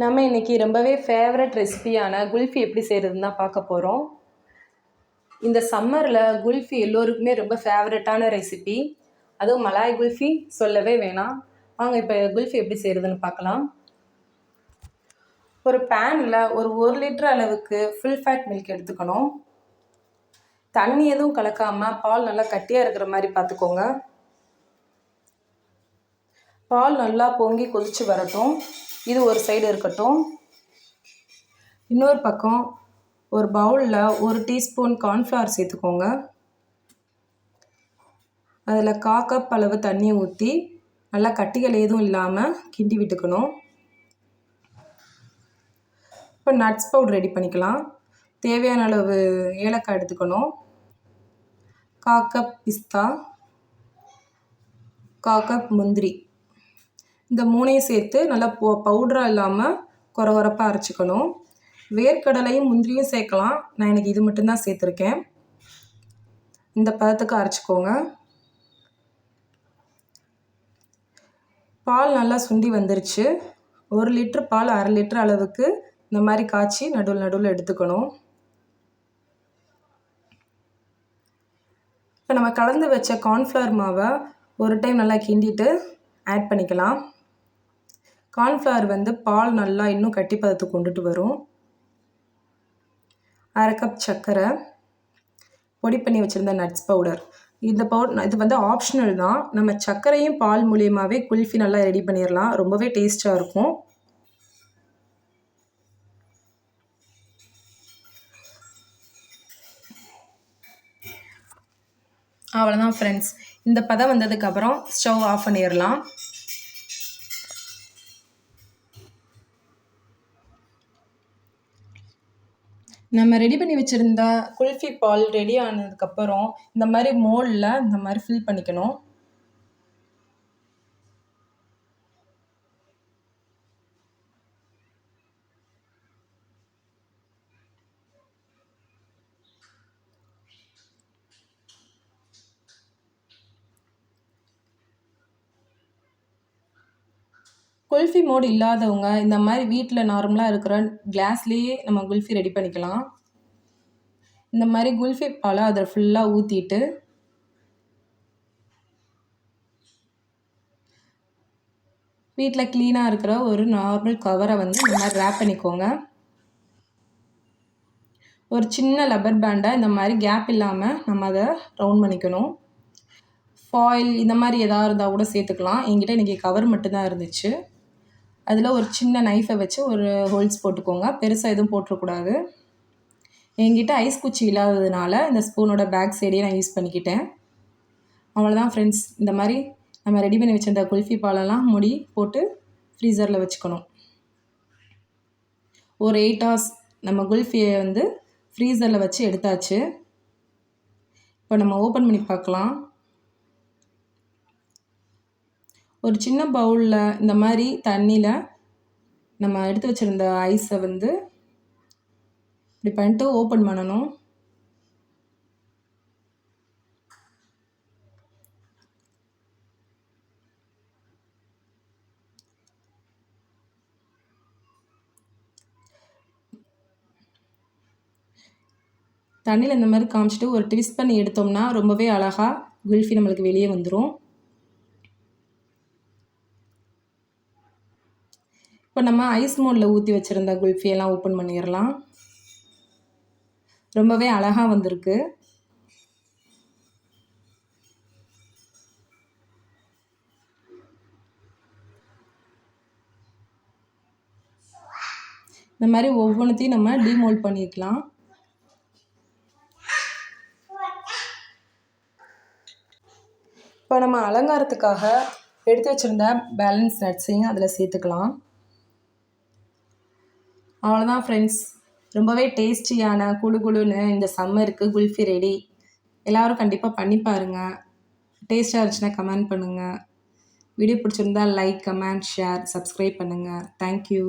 நம்ம இன்றைக்கி ரொம்பவே ஃபேவரட் ரெசிபியான குல்ஃபி எப்படி செய்கிறதுன்னு தான் பார்க்க போகிறோம் இந்த சம்மரில் குல்ஃபி எல்லோருக்குமே ரொம்ப ஃபேவரட்டான ரெசிபி அதுவும் மலாய் குல்ஃபி சொல்லவே வேணாம். வாங்க இப்போ குல்ஃபி எப்படி செய்கிறதுன்னு பார்க்கலாம். ஒரு பேனில் ஒரு ஒரு லிட்டர் அளவுக்கு ஃபுல் ஃபேட் மில்க் எடுத்துக்கணும். தண்ணி எதுவும் கலக்காமல் பால் நல்லா கட்டியாக இருக்கிற மாதிரி பார்த்துக்கோங்க. பால் நல்லா பொங்கி கொதித்து வரட்டும். இது ஒரு சைடு இருக்கட்டும். இன்னொரு பக்கம் ஒரு பவுலில் ஒரு டீஸ்பூன் கார்ன்ஃப்ளவர் சேர்த்துக்கோங்க. அதில் கா கப் அளவு தண்ணி ஊற்றி நல்லா கட்டிகள் எதுவும் இல்லாமல் கிண்டி விட்டுக்கணும். இப்போ நட்ஸ் பவுடர் ரெடி பண்ணிக்கலாம். தேவையான அளவு ஏலக்காய் எடுத்துக்கணும். கா கப் பிஸ்தா கா கப் முந்திரி. இந்த மூணையும் சேர்த்து நல்லா போ பவுடராக இல்லாமல் குற குறப்பாக அரைச்சிக்கணும். வேர்க்கடலையும் முந்திரியும் சேர்க்கலாம். நான் எனக்கு இது மட்டும்தான் சேர்த்துருக்கேன். இந்த பதத்துக்கு அரைச்சிக்கோங்க. பால் நல்லா சுண்டி வந்துருச்சு. ஒரு லிட்ரு பால் அரை லிட்ரு அளவுக்கு இந்த மாதிரி காய்ச்சி நடுவில் நடுவில் எடுத்துக்கணும். இப்போ நம்ம கலந்து வச்ச கார்ன்ஃப்ளவர் மாவை ஒரு டைம் நல்லா கிண்டிட்டு ஆட் பண்ணிக்கலாம். கார்ன்ஃப்ளவர் வந்து பால் நல்லா இன்னும் கட்டி பதத்துக்கு கொண்டுட்டு வரும். அரை கப் சர்க்கரை. பொடி பண்ணி வச்சுருந்த நட்ஸ் பவுடர் இந்த பவுடர் இது வந்து ஆப்ஷனல் தான். நம்ம சர்க்கரையும் பால் மூலியமாகவே குல்ஃபி நல்லா ரெடி பண்ணிடலாம் ரொம்பவே டேஸ்ட்டாக இருக்கும். அவ்வளோதான் ஃப்ரெண்ட்ஸ் இந்த பதம் வந்ததுக்கப்புறம் ஸ்டவ் ஆஃப் பண்ணிடலாம் நம்ம ரெடி பண்ணி வச்சுருந்த குல்ஃபி பால் ரெடி ஆனதுக்கப்புறம் இந்த மாதிரி மோல்டில் இந்த மாதிரி ஃபில் பண்ணிக்கணும். குல்ஃபி மோடு இல்லாதவங்க இந்த மாதிரி வீட்டில் நார்மலாக இருக்கிற கிளாஸ்லேயே நம்ம குல்ஃபி ரெடி பண்ணிக்கலாம். இந்த மாதிரி குல்ஃபி பாலை அதில் ஃபுல்லாக ஊற்றிட்டு வீட்டில் க்ளீனாக இருக்கிற ஒரு நார்மல் கவரை வந்து இந்த மாதிரி ரேப் பண்ணிக்கோங்க. ஒரு சின்ன லப்பர் பேண்டை இந்த மாதிரி கேப் இல்லாமல் நம்ம அதை ரவுண்ட் பண்ணிக்கணும். ஃபாயில் இந்த மாதிரி எதாவது இருந்தால் கூட சேர்த்துக்கலாம். என்கிட்ட இன்றைக்கி கவர் மட்டும்தான் இருந்துச்சு. அதில் ஒரு சின்ன நைஃபை வச்சு ஒரு ஹோல்ஸ் போட்டுக்கோங்க. பெருசாக எதுவும் போட்டுறக்கூடாது. என்கிட்ட ஐஸ் குச்சி இல்லாததுனால இந்த ஸ்பூனோட பேக் சைடே நான் யூஸ் பண்ணிக்கிட்டேன். அவ்வளோதான் ஃப்ரெண்ட்ஸ் இந்த மாதிரி நம்ம ரெடி பண்ணி வச்சிருந்த குல்ஃபி பாலெல்லாம் முடி போட்டு ஃப்ரீசரில் வச்சுக்கணும். ஒரு எயிட் ஹவர்ஸ் நம்ம குல்ஃபியை வந்து ஃப்ரீசரில் வச்சு எடுத்தாச்சு. இப்போ நம்ம ஓப்பன் பண்ணி பார்க்கலாம். ஒரு சின்ன பவுலில் இந்த மாதிரி தண்ணியில் நம்ம எடுத்து வச்சுருந்த ஐஸை வந்து இப்படி பண்ணிட்டு ஓப்பன் பண்ணணும். தண்ணியில் இந்த மாதிரி காமிச்சிட்டு ஒரு ட்விஸ்ட் பண்ணி எடுத்தோம்னா ரொம்பவே அழகாக குல்ஃபி நம்மளுக்கு வெளியே வந்துடும் இப்போ நம்ம ஐஸ் மோடில் ஊற்றி வச்சுருந்த குல்ஃபியெல்லாம் ஓப்பன் பண்ணிடலாம். ரொம்பவே அழகாக வந்திருக்கு. இந்த மாதிரி ஒவ்வொன்றத்தையும் நம்ம டிமோல்ட் பண்ணிக்கலாம். இப்போ நம்ம அலங்காரத்துக்காக எடுத்து வச்சுருந்த பேலன்ஸ் நட்ஸையும் அதில் சேர்த்துக்கலாம். அவ்வளோதான் ஃப்ரெண்ட்ஸ் ரொம்பவே டேஸ்டியான குழு குழுன்னு இந்த சம்மருக்கு குல்ஃபி ரெடி எல்லோரும் கண்டிப்பாக பண்ணி பாருங்கள் டேஸ்ட்டாக இருந்துச்சுன்னா கமெண்ட் பண்ணுங்கள் வீடியோ பிடிச்சிருந்தா லைக் கமெண்ட் ஷேர் சப்ஸ்கிரைப் பண்ணுங்கள் தேங்க்யூ